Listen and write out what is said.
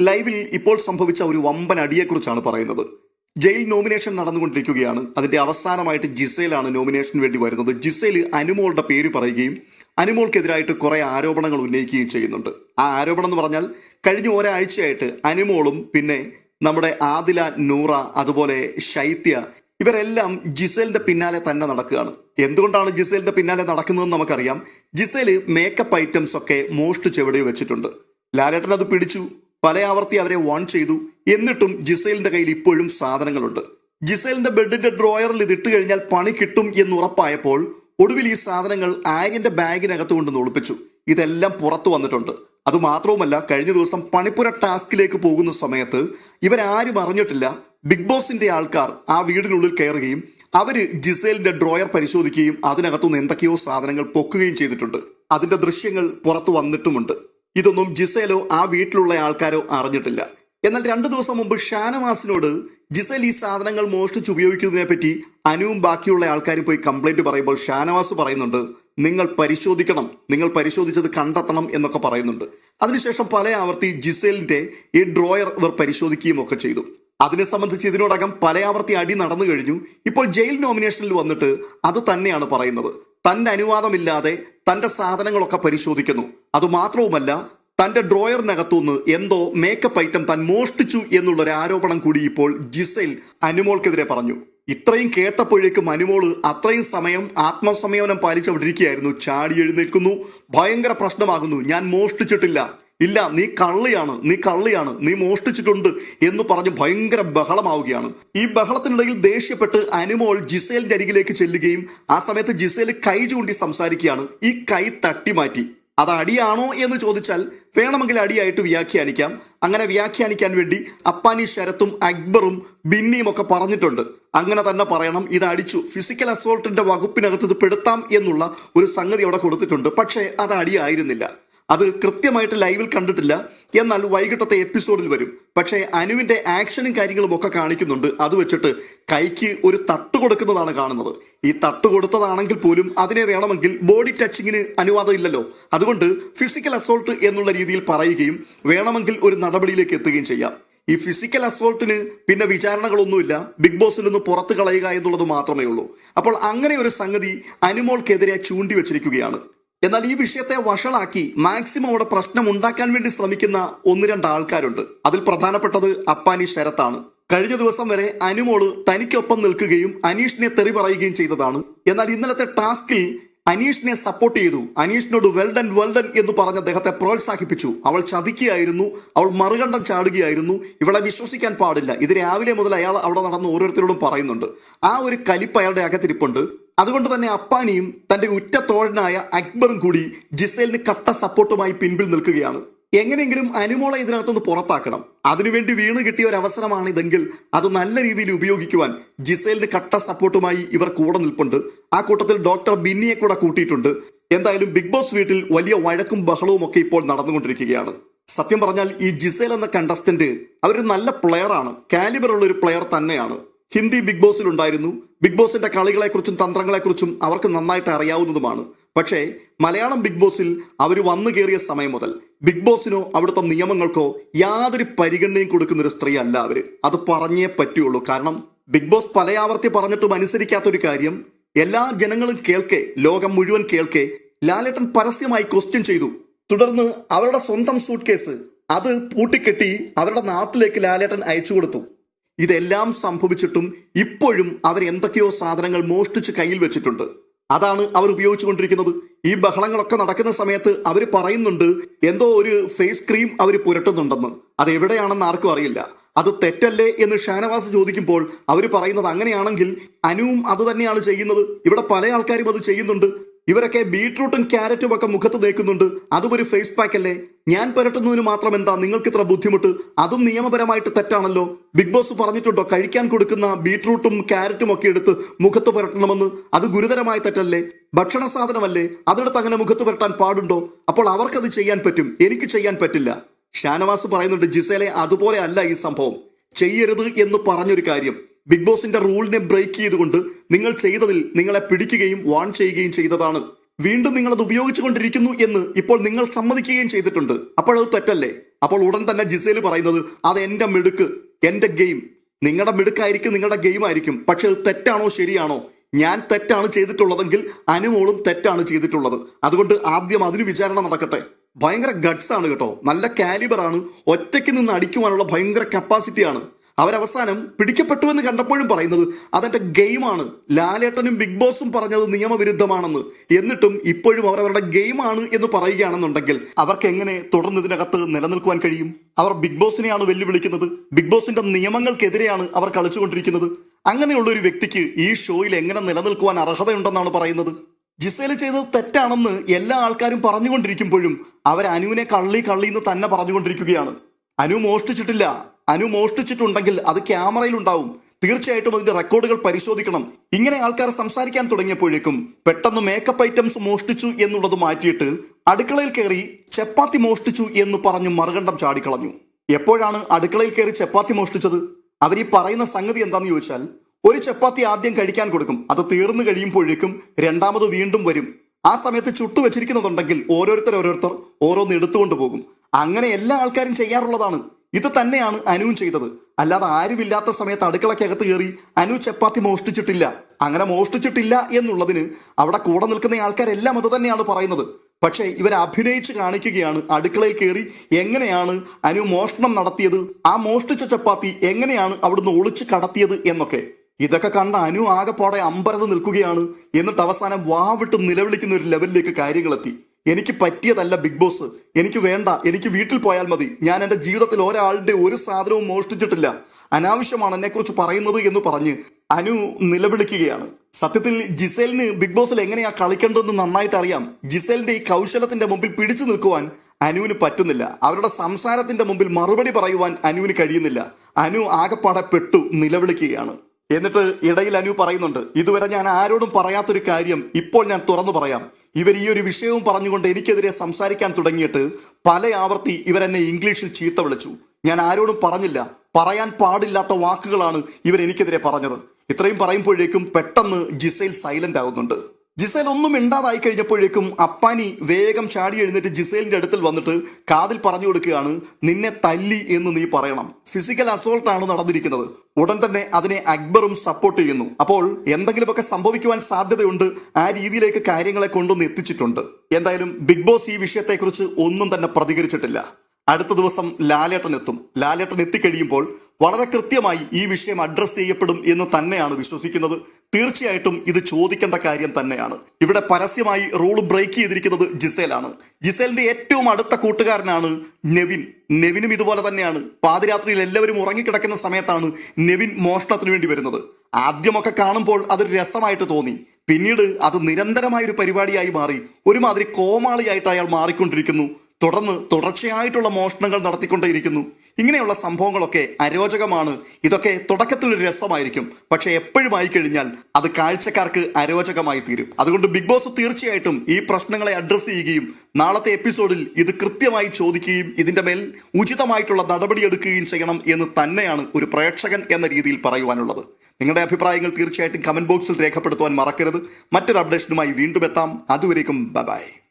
ലൈവിൽ ഇപ്പോൾ സംഭവിച്ച ഒരു വമ്പൻ അടിയെക്കുറിച്ചാണ് പറയുന്നത്. ജയിൽ നോമിനേഷൻ നടന്നുകൊണ്ടിരിക്കുകയാണ്. അതിന്റെ അവസാനമായിട്ട് ജിസേലാണ് നോമിനേഷന് വേണ്ടി വരുന്നത്. ജിസേൽ അനുമോളുടെ പേര് പറയുകയും അനുമോൾക്കെതിരായിട്ട് കുറെ ആരോപണങ്ങൾ ഉന്നയിക്കുകയും ചെയ്യുന്നുണ്ട്. ആ ആരോപണം എന്ന് പറഞ്ഞാൽ കഴിഞ്ഞ ഒരാഴ്ചയായിട്ട് അനുമോളും പിന്നെ നമ്മുടെ ആദില നൂറ അതുപോലെ ശൈത്യ ഇവരെല്ലാം ജിസേലിന്റെ പിന്നാലെ തന്നെ നടക്കുകയാണ്. എന്തുകൊണ്ടാണ് ജിസേലിന്റെ പിന്നാലെ നടക്കുന്നതെന്ന് നമുക്കറിയാം. ജിസേൽ മേക്കപ്പ് ഐറ്റംസ് ഒക്കെ മോഷ്ടിച്ച് എവിടെയോ വെച്ചിട്ടുണ്ട്. ലാലേട്ടൻ അത് പിടിച്ചു. പല ആവർത്തി അവരെ വാൺ ചെയ്തു. എന്നിട്ടും ജിസൈലിന്റെ കയ്യിൽ ഇപ്പോഴും സാധനങ്ങളുണ്ട്. ജിസൈലിന്റെ ബെഡിന്റെ ഡ്രോയറിൽ ഇത് ഇട്ട് കഴിഞ്ഞാൽ പണി കിട്ടും എന്ന് ഉറപ്പായപ്പോൾ ഒടുവിൽ ഈ സാധനങ്ങൾ ആര്യന്റെ ബാഗിനകത്ത് കൊണ്ട് ഒളിപ്പിച്ചു. ഇതെല്ലാം പുറത്തു വന്നിട്ടുണ്ട്. അതുമാത്രവുമല്ല കഴിഞ്ഞ ദിവസം പണിപ്പുര ടാസ്കിലേക്ക് പോകുന്ന സമയത്ത് ഇവരാരും അറിഞ്ഞിട്ടില്ല ബിഗ് ബോസിന്റെ ആൾക്കാർ ആ വീടിനുള്ളിൽ കയറുകയും അവർ ജിസേലിന്റെ ഡ്രോയർ പരിശോധിക്കുകയും അതിനകത്തുനിന്ന് എന്തൊക്കെയോ സാധനങ്ങൾ പൊക്കുകയും ചെയ്തിട്ടുണ്ട്. അതിന്റെ ദൃശ്യങ്ങൾ പുറത്തു വന്നിട്ടുമുണ്ട്. ഇതൊന്നും ജിസേലോ ആ വീട്ടിലുള്ള ആൾക്കാരോ അറിഞ്ഞിട്ടില്ല. എന്നാൽ രണ്ടു ദിവസം മുമ്പ് ഷാനവാസിനോട് ജിസേൽ ഈ സാധനങ്ങൾ മോഷ്ടിച്ച് ഉപയോഗിക്കുന്നതിനെ പറ്റി അനുവും ബാക്കിയുള്ള ആൾക്കാരും പോയി കംപ്ലൈന്റ് പറയുമ്പോൾ ഷാനവാസ് പറയുന്നുണ്ട് നിങ്ങൾ പരിശോധിക്കണം. നിങ്ങൾ പരിശോധിച്ചത് കണ്ടെത്തണം എന്നൊക്കെ പറയുന്നുണ്ട്. അതിനുശേഷം പല ആവർത്തി ജിസേലിന്റെ ഈ ഡ്രോയർ ഇവർ പരിശോധിക്കുകയും ഒക്കെ ചെയ്തു. അതിനെ സംബന്ധിച്ച് ഇതിനോടകം പല ആവർത്തി അടി നടന്നു കഴിഞ്ഞു. ഇപ്പോൾ ജയിൽ നോമിനേഷനിൽ വന്നിട്ട് അത് തന്നെയാണ് പറയുന്നത്. തന്റെ അനുവാദമില്ലാതെ തന്റെ സാധനങ്ങളൊക്കെ പരിശോധിക്കുന്നു. അതുമാത്രവുമല്ല തന്റെ ഡ്രോയറിനകത്തുനിന്ന് എന്തോ മേക്കപ്പ് ഐറ്റം താൻ മോഷ്ടിച്ചു എന്നുള്ള ഒരു ആരോപണം കൂടി ഇപ്പോൾ ജിസൈൽ അനുമോൾക്കെതിരെ പറഞ്ഞു. ഇത്രയും കേട്ടപ്പോഴേക്കും അനുമോൾ അത്രയും സമയം ആത്മസംയമനം പാലിച്ചവിടിരിക്കുകയായിരുന്നു ചാടി എഴുന്നേൽക്കുന്നു. ഭയങ്കര പ്രശ്നമാകുന്നു. ഞാൻ മോഷ്ടിച്ചിട്ടില്ല. ഇല്ല നീ കള്ളിയാണ്. നീ കള്ളിയാണ്. നീ മോഷ്ടിച്ചിട്ടുണ്ട് എന്ന് പറഞ്ഞ് ഭയങ്കര ബഹളമാവുകയാണ്. ഈ ബഹളത്തിനിടയിൽ ദേഷ്യപ്പെട്ട് അനുമോൾ ജിസേലിന്റെ അരികിലേക്ക് ചെല്ലുകയും ആ സമയത്ത് ജിസേൽ കൈ ചൂണ്ടി സംസാരിക്കുകയാണ്. ഈ കൈ തട്ടിമാറ്റി. അത് അടിയാണോ എന്ന് ചോദിച്ചാൽ വേണമെങ്കിൽ അടിയായിട്ട് വ്യാഖ്യാനിക്കാം. അങ്ങനെ വ്യാഖ്യാനിക്കാൻ വേണ്ടി അപ്പാനി ശരത്തും അക്ബറും ബിന്നിയും ഒക്കെ പറഞ്ഞിട്ടുണ്ട്. അങ്ങനെ തന്നെ പറയണം ഇത് അടിച്ചു. ഫിസിക്കൽ അസോൾട്ടിന്റെ വകുപ്പിനകത്ത് ഇത് പെടുത്താം എന്നുള്ള ഒരു സംഗതി അവിടെ കൊടുത്തിട്ടുണ്ട്. പക്ഷേ അത് അടിയായിരുന്നില്ല. അത് കൃത്യമായിട്ട് ലൈവിൽ കണ്ടിട്ടില്ല. എന്നാൽ വൈകിട്ടത്തെ എപ്പിസോഡിൽ വരും. പക്ഷേ അനുവിന്റെ ആക്ഷനും കാര്യങ്ങളും ഒക്കെ കാണിക്കുന്നുണ്ട്. അത് വെച്ചിട്ട് കൈക്ക് ഒരു തട്ട് കൊടുക്കുന്നതാണ് കാണുന്നത്. ഈ തട്ട് കൊടുത്തതാണെങ്കിൽ പോലും അതിനെ വേണമെങ്കിൽ ബോഡി ടച്ചിങ്ങിന് അനുവാദം ഇല്ലല്ലോ. അതുകൊണ്ട് ഫിസിക്കൽ അസോൾട്ട് എന്നുള്ള രീതിയിൽ പറയുകയും വേണമെങ്കിൽ ഒരു നടപടിയിലേക്ക് എത്തുകയും ചെയ്യാം. ഈ ഫിസിക്കൽ അസോൾട്ടിന് പിന്നെ വിചാരണകളൊന്നുമില്ല. ബിഗ് ബോസിൽ നിന്ന് പുറത്തു കളയുക എന്നുള്ളത് മാത്രമേ ഉള്ളൂ. അപ്പോൾ അങ്ങനെ ഒരു സംഗതി അനുമോൾക്കെതിരെ ചൂണ്ടി വെച്ചിരിക്കുകയാണ് എന്നാൽ ഈ വിഷയത്തെ വഷളാക്കി മാക്സിമം അവിടെ പ്രശ്നം ഉണ്ടാക്കാൻ വേണ്ടി ശ്രമിക്കുന്ന ഒന്ന് രണ്ട് ആൾക്കാരുണ്ട്. അതിൽ പ്രധാനപ്പെട്ടത് അപ്പാനി ശരത്താണ്. കഴിഞ്ഞ ദിവസം വരെ അനുമോൾ തനിക്കൊപ്പം നിൽക്കുകയും അനീഷിനെ തെറി പറയുകയും ചെയ്തതാണ്. എന്നാൽ ഇന്നലത്തെ ടാസ്കിൽ അനീഷിനെ സപ്പോർട്ട് ചെയ്തു. അനീഷിനോട് വെൽഡൻ വെൽഡൻ എന്ന് പറഞ്ഞ് അദ്ദേഹത്തെ പ്രോത്സാഹിപ്പിച്ചു. അവൾ ചതിക്കുകയായിരുന്നു. അവൾ മറുകണ്ഠം ചാടുകയായിരുന്നു. ഇവളെ വിശ്വസിക്കാൻ പാടില്ല. ഇത് രാവിലെ മുതൽ അയാൾ അവിടെ നടന്ന് ഓരോരുത്തരോടും പറയുന്നുണ്ട്. ആ ഒരു കലിപ്പ് അയാളുടെ അകത്തിരിപ്പുണ്ട്. അതുകൊണ്ട് തന്നെ അപ്പാനിയും തന്റെ ഉറ്റ തോഴനായ അക്ബറും കൂടി ജിസേലിന് കട്ട സപ്പോർട്ടുമായി പിൻപിൽ നിൽക്കുകയാണ്. എങ്ങനെയെങ്കിലും അനുമോളെ ഇതിനകത്തുനിന്ന് പുറത്താക്കണം. അതിനുവേണ്ടി വീണ് കിട്ടിയ ഒരു അവസരമാണ് ഇതെങ്കിൽ അത് നല്ല രീതിയിൽ ഉപയോഗിക്കുവാൻ ജിസേലിന് കട്ട സപ്പോർട്ടുമായി ഇവർ കൂടെ നിൽപ്പുണ്ട്. ആ കൂട്ടത്തിൽ ഡോക്ടർ ബിന്നിയെ കൂടെ കൂട്ടിയിട്ടുണ്ട്. എന്തായാലും ബിഗ് ബോസ് വീട്ടിൽ വലിയ വഴക്കും ബഹളവും ഒക്കെ ഇപ്പോൾ നടന്നുകൊണ്ടിരിക്കുകയാണ്. സത്യം പറഞ്ഞാൽ ഈ ജിസേൽ എന്ന കണ്ടസ്റ്റന്റ് അവരൊരു നല്ല കാലിബർ ഉള്ള ഒരു പ്ലെയർ തന്നെയാണ്. ഹിന്ദി ബിഗ് ബോസിൽ ഉണ്ടായിരുന്നു. ബിഗ് ബോസിന്റെ കളികളെക്കുറിച്ചും തന്ത്രങ്ങളെക്കുറിച്ചും അവർക്ക് നന്നായിട്ട് അറിയാവുന്നതുമാണ്. പക്ഷേ മലയാളം ബിഗ് ബോസിൽ അവർ വന്നു കയറിയ സമയം മുതൽ ബിഗ് ബോസിനോ അവിടുത്തെ നിയമങ്ങൾക്കോ യാതൊരു പരിഗണനയും കൊടുക്കുന്ന ഒരു സ്ത്രീ അല്ല അവർ അത് പറഞ്ഞേ പറ്റുള്ളൂ. കാരണം ബിഗ് ബോസ് പലയാവർത്തി പറഞ്ഞിട്ടും അനുസരിക്കാത്തൊരു കാര്യം എല്ലാ ജനങ്ങളും കേൾക്കെ ലോകം മുഴുവൻ കേൾക്കെ ലാലേട്ടൻ പരസ്യമായി ക്വസ്റ്റ്യൻ ചെയ്തു. തുടർന്ന് അവരുടെ സ്വന്തം സൂട്ട് കേസ് അത് പൂട്ടിക്കെട്ടി അവരുടെ നാട്ടിലേക്ക് ലാലേട്ടൻ അയച്ചു കൊടുത്തു ഇതെല്ലാം സംഭവിച്ചിട്ടും ഇപ്പോഴും അവർ എന്തൊക്കെയോ സാധനങ്ങൾ മോഷ്ടിച്ച് കയ്യിൽ വെച്ചിട്ടുണ്ട്. അതാണ് അവർ ഉപയോഗിച്ചുകൊണ്ടിരിക്കുന്നത്. ഈ ബഹളങ്ങളൊക്കെ നടക്കുന്ന സമയത്ത് അവർ പറയുന്നുണ്ട് എന്തോ ഒരു ഫേസ് ക്രീം അവർ പുരട്ടുന്നുണ്ടെന്ന്. അത് എവിടെയാണെന്ന് ആർക്കും അറിയില്ല. അത് തെറ്റല്ലേ? എന്ന് ഷാനവാസ് ചോദിക്കുമ്പോൾ അവർ പറയുന്നത് അങ്ങനെയാണെങ്കിൽ അനുവും അത് തന്നെയാണ് ചെയ്യുന്നത്. ഇവിടെ പല ആൾക്കാരും അത് ചെയ്യുന്നുണ്ട്. ഇവരൊക്കെ ബീട്രൂട്ടും ക്യാരറ്റും ഒക്കെ മുഖത്ത് തേക്കുന്നുണ്ട്. അതും ഒരു ഫേസ് പാക്ക് അല്ലേ? ഞാൻ പുരട്ടുന്നതിന് മാത്രം എന്താ നിങ്ങൾക്ക് ഇത്ര ബുദ്ധിമുട്ട്? അതും നിയമപരമായിട്ട് തെറ്റാണല്ലോ. ബിഗ് ബോസ് പറഞ്ഞിട്ടുണ്ടോ? കഴിക്കാൻ കൊടുക്കുന്ന ബീട്രൂട്ടും ക്യാരറ്റും ഒക്കെ എടുത്ത് മുഖത്ത് പുരട്ടണമെന്ന്? അത് ഗുരുതരമായ തെറ്റല്ലേ? ഭക്ഷണ സാധനമല്ലേ? അതെടുത്ത് അങ്ങനെ മുഖത്ത് പുരട്ടാൻ പാടുണ്ടോ? അപ്പോൾ അവർക്കത് ചെയ്യാൻ പറ്റും. എനിക്ക് ചെയ്യാൻ പറ്റില്ല. ഷാനവാസ് പറയുന്നുണ്ട് ജിസേലെ അതുപോലെ അല്ല ഈ സംഭവം. ചെയ്യരുത് എന്ന് പറഞ്ഞൊരു കാര്യം. ബിഗ് ബോസിന്റെ റൂളിനെ ബ്രേക്ക് ചെയ്തുകൊണ്ട് നിങ്ങൾ ചെയ്തതിൽ നിങ്ങളെ പിടിക്കുകയും വാൺ ചെയ്യുകയും ചെയ്തതാണ്. വീണ്ടും നിങ്ങൾ അത് ഉപയോഗിച്ചുകൊണ്ടിരിക്കുന്നു എന്ന് ഇപ്പോൾ നിങ്ങൾ സമ്മതിക്കുകയും ചെയ്തിട്ടുണ്ട്. അപ്പോഴത് തെറ്റല്ലേ? അപ്പോൾ ഉടൻ തന്നെ ജിസേൽ പറയുന്നത് അത് എന്റെ മിടുക്ക് എന്റെ ഗെയിം. നിങ്ങളുടെ മിടുക്കായിരിക്കും നിങ്ങളുടെ ഗെയിം ആയിരിക്കും പക്ഷെ അത് തെറ്റാണോ ശരിയാണോ? ഞാൻ തെറ്റാണ് ചെയ്തിട്ടുള്ളതെങ്കിൽ അനുമോളും തെറ്റാണ് ചെയ്തിട്ടുള്ളത്. അതുകൊണ്ട് ആദ്യം അതിന് വിചാരണ നടക്കട്ടെ. ഭയങ്കര ഗഡ്സ് ആണ് കേട്ടോ. നല്ല കാലിബറാണ്. ഒറ്റയ്ക്ക് നിന്ന് അടിക്കുവാനുള്ള ഭയങ്കര കപ്പാസിറ്റിയാണ് അവരവസാനം പിടിക്കപ്പെട്ടു എന്ന് കണ്ടപ്പോഴും പറയുന്നത് അതെന്റെ ഗെയിമാണ്. ലാലേട്ടനും ബിഗ് ബോസും പറഞ്ഞത് നിയമവിരുദ്ധമാണെന്ന്. എന്നിട്ടും ഇപ്പോഴും അവർ അവരുടെ ഗെയിമാണ് എന്ന് പറയുകയാണെന്നുണ്ടെങ്കിൽ അവർക്ക് എങ്ങനെ തുടർന്ന് ഇതിനകത്ത് നിലനിൽക്കുവാൻ കഴിയും? അവർ ബിഗ് ബോസിനെയാണ് വെല്ലുവിളിക്കുന്നത്. ബിഗ് ബോസിന്റെ നിയമങ്ങൾക്കെതിരെയാണ് അവർ കളിച്ചുകൊണ്ടിരിക്കുന്നത്. അങ്ങനെയുള്ള ഒരു വ്യക്തിക്ക് ഈ ഷോയിൽ എങ്ങനെ നിലനിൽക്കുവാൻ അർഹതയുണ്ടെന്നാണ് പറയുന്നത്. ജിസേൽ ചെയ്തത് തെറ്റാണെന്ന് എല്ലാ ആൾക്കാരും പറഞ്ഞുകൊണ്ടിരിക്കുമ്പോഴും അവർ അനുവിനെ കള്ളി കള്ളി എന്ന് തന്നെ പറഞ്ഞുകൊണ്ടിരിക്കുകയാണ്. അനു മോഷ്ടിച്ചിട്ടില്ല. അനു മോഷ്ടിച്ചിട്ടുണ്ടെങ്കിൽ അത് ക്യാമറയിൽ ഉണ്ടാവും. തീർച്ചയായിട്ടും അതിന്റെ റെക്കോർഡുകൾ പരിശോധിക്കണം. ഇങ്ങനെ ആൾക്കാർ സംസാരിക്കാൻ തുടങ്ങിയപ്പോഴേക്കും പെട്ടെന്ന് മേക്കപ്പ് ഐറ്റംസ് മോഷ്ടിച്ചു എന്നുള്ളത് മാറ്റിയിട്ട് അടുക്കളയിൽ കയറി ചപ്പാത്തി മോഷ്ടിച്ചു എന്ന് പറഞ്ഞു മറുകണ്ഠം ചാടിക്കളഞ്ഞു. എപ്പോഴാണ് അടുക്കളയിൽ കയറി ചപ്പാത്തി മോഷ്ടിച്ചത്? അവർ ഈ പറയുന്ന സംഗതി എന്താന്ന് ചോദിച്ചാൽ ഒരു ചപ്പാത്തി ആദ്യം കഴിക്കാൻ കൊടുക്കും. അത് തീർന്നു കഴിയുമ്പോഴേക്കും രണ്ടാമത് വീണ്ടും വരും. ആ സമയത്ത് ചുട്ടു വെച്ചിരിക്കുന്നതുണ്ടെങ്കിൽ ഓരോരുത്തർ ഓരോരുത്തർ ഓരോന്ന് എടുത്തുകൊണ്ട് പോകും. അങ്ങനെ എല്ലാ ആൾക്കാരും ചെയ്യാറുള്ളതാണ്. ഇത് തന്നെയാണ് അനുവും ചെയ്തത്. അല്ലാതെ ആരുമില്ലാത്ത സമയത്ത് അടുക്കളക്കകത്ത് കയറി അനു ചപ്പാത്തി മോഷ്ടിച്ചിട്ടില്ല. അങ്ങനെ മോഷ്ടിച്ചിട്ടില്ല എന്നുള്ളതിന് അവിടെ കൂടെ നിൽക്കുന്ന ആൾക്കാരെല്ലാം അത് തന്നെയാണ് പറയുന്നത്. പക്ഷേ ഇവർ അഭിനയിച്ച് കാണിക്കുകയാണ്. അടുക്കളയിൽ കയറി എങ്ങനെയാണ് അനു മോഷണം നടത്തിയത്? ആ മോഷ്ടിച്ച ചപ്പാത്തി എങ്ങനെയാണ് അവിടുന്ന് ഒളിച്ച് കടത്തിയത് എന്നൊക്കെ. ഇതൊക്കെ കണ്ട അനു ആകെപ്പാടെ അമ്പരത് നിൽക്കുകയാണ്. എന്നിട്ട് അവസാനം വാവിട്ട് നിലവിളിക്കുന്ന ഒരു ലെവലിലേക്ക് കാര്യങ്ങളെത്തി. എനിക്ക് പറ്റിയതല്ല ബിഗ് ബോസ്. എനിക്ക് വേണ്ട എനിക്ക് വീട്ടിൽ പോയാൽ മതി. ഞാൻ എന്റെ ജീവിതത്തിൽ ഒരാളുടെ ഒരു സാധനവും മോഷ്ടിച്ചിട്ടില്ല. അനാവശ്യമാണ് എന്നെക്കുറിച്ച് പറയുന്നത് എന്ന് പറഞ്ഞ് അനു നിലവിളിക്കുകയാണ്. സത്യത്തിൽ ജിസേലിന് ബിഗ് ബോസിൽ എങ്ങനെയാ കളിക്കേണ്ടതെന്ന് നന്നായിട്ട് അറിയാം. ജിസേലിന്റെ ഈ കൗശലത്തിന്റെ മുമ്പിൽ പിടിച്ചു നിൽക്കുവാൻ അനുവിന് പറ്റുന്നില്ല. അവരുടെ സംസാരത്തിന്റെ മുമ്പിൽ മറുപടി പറയുവാൻ അനുവിന് കഴിയുന്നില്ല. അനു ആകപ്പാടെ പെട്ടു നിലവിളിക്കുകയാണ്. എന്നിട്ട് ഇടയിൽ അനു പറയുന്നുണ്ട് ഇതുവരെ ഞാൻ ആരോടും പറയാത്തൊരു കാര്യം ഇപ്പോൾ ഞാൻ തുറന്നു പറയാം. ഇവർ ഈ ഒരു വിഷയവും പറഞ്ഞുകൊണ്ട് എനിക്കെതിരെ സംസാരിക്കാൻ തുടങ്ങിയിട്ട് പല ആവർത്തി ഇവരെന്നെ ഇംഗ്ലീഷിൽ ചീത്ത വിളിച്ചു. ഞാൻ ആരോടും പറഞ്ഞില്ല. പറയാൻ പാടില്ലാത്ത വാക്കുകളാണ് ഇവരെനിക്കെതിരെ പറഞ്ഞത്. ഇത്രയും പറയുമ്പോഴേക്കും പെട്ടെന്ന് ജിസൈൽ സൈലന്റ് ആകുന്നുണ്ട് ജിസേൽ ഒന്നും മിണ്ടാതായി കഴിഞ്ഞപ്പോഴേക്കും അപ്പാനി വേഗം ചാടി എഴുന്നേറ്റ് ജിസേലിന്റെ അടുത്തിൽ വന്നിട്ട് കാതിൽ പറഞ്ഞു കൊടുക്കുകയാണ് നിന്നെ തല്ലി എന്ന് നീ പറയണം. ഫിസിക്കൽ അസോൾട്ട് ആണ് നടന്നിരിക്കുന്നത്. ഉടൻ തന്നെ അതിനെ അക്ബറും സപ്പോർട്ട് ചെയ്യുന്നു. അപ്പോൾ എന്തെങ്കിലുമൊക്കെ സംഭവിക്കുവാൻ സാധ്യതയുണ്ട് ആ രീതിയിലേക്ക് കാര്യങ്ങളെ കൊണ്ടൊന്ന് എത്തിച്ചിട്ടുണ്ട്. എന്തായാലും ബിഗ് ബോസ് ഈ വിഷയത്തെക്കുറിച്ച് ഒന്നും തന്നെ പ്രതികരിച്ചിട്ടില്ല. അടുത്ത ദിവസം ലാലേട്ടൻ എത്തും. ലാലേട്ടൻ എത്തിക്കഴിയുമ്പോൾ വളരെ കൃത്യമായി ഈ വിഷയം അഡ്രസ്സ് ചെയ്യപ്പെടും എന്ന് തന്നെയാണ് വിശ്വസിക്കുന്നത്. തീർച്ചയായിട്ടും ഇത് ചോദിക്കേണ്ട കാര്യം തന്നെയാണ്. ഇവിടെ പരസ്യമായി റൂൾ ബ്രേക്ക് ചെയ്തിരിക്കുന്നത് ജിസേലാണ്. ജിസേലിന്റെ ഏറ്റവും അടുത്ത കൂട്ടുകാരനാണ് നെവിൻ. നെവിനും ഇതുപോലെ തന്നെയാണ്. പാതിരാത്രിയിൽ എല്ലാവരും ഉറങ്ങിക്കിടക്കുന്ന സമയത്താണ് നെവിൻ മോഷണത്തിന് വേണ്ടി വരുന്നത്. ആദ്യമൊക്കെ കാണുമ്പോൾ അതൊരു രസമായിട്ട് തോന്നി. പിന്നീട് അത് നിരന്തരമായ ഒരു പരിപാടിയായി മാറി. ഒരുമാതിരി കോമാളിയായിട്ട് അയാൾ മാറിക്കൊണ്ടിരിക്കുന്നു. തുടർന്ന് തുടർച്ചയായിട്ടുള്ള മോഷണങ്ങൾ നടത്തിക്കൊണ്ടേയിരിക്കുന്നു. ഇങ്ങനെയുള്ള സംഭവങ്ങളൊക്കെ അരോചകമാണ്. ഇതൊക്കെ തുടക്കത്തിൽ ഒരു രസമായിരിക്കും. പക്ഷെ എപ്പോഴും ആയി കഴിഞ്ഞാൽ അത് കാഴ്ചക്കാർക്ക് അരോചകമായി തീരും. അതുകൊണ്ട് ബിഗ് ബോസ് തീർച്ചയായിട്ടും ഈ പ്രശ്നങ്ങളെ അഡ്രസ് ചെയ്യുകയും നാളത്തെ എപ്പിസോഡിൽ ഇത് കൃത്യമായി ചോദിക്കുകയും ഇതിന്റെ മേൽ ഉചിതമായിട്ടുള്ള നടപടിയെടുക്കുകയും ചെയ്യണം എന്ന് തന്നെയാണ് ഒരു പ്രേക്ഷകൻ എന്ന രീതിയിൽ പറയുവാനുള്ളത്. നിങ്ങളുടെ അഭിപ്രായങ്ങൾ തീർച്ചയായിട്ടും കമന്റ് ബോക്സിൽ രേഖപ്പെടുത്തുവാൻ മറക്കരുത്. മറ്റൊരു അപ്ഡേഷനുമായി വീണ്ടും എത്താം. അതുവരേക്കും ബൈ.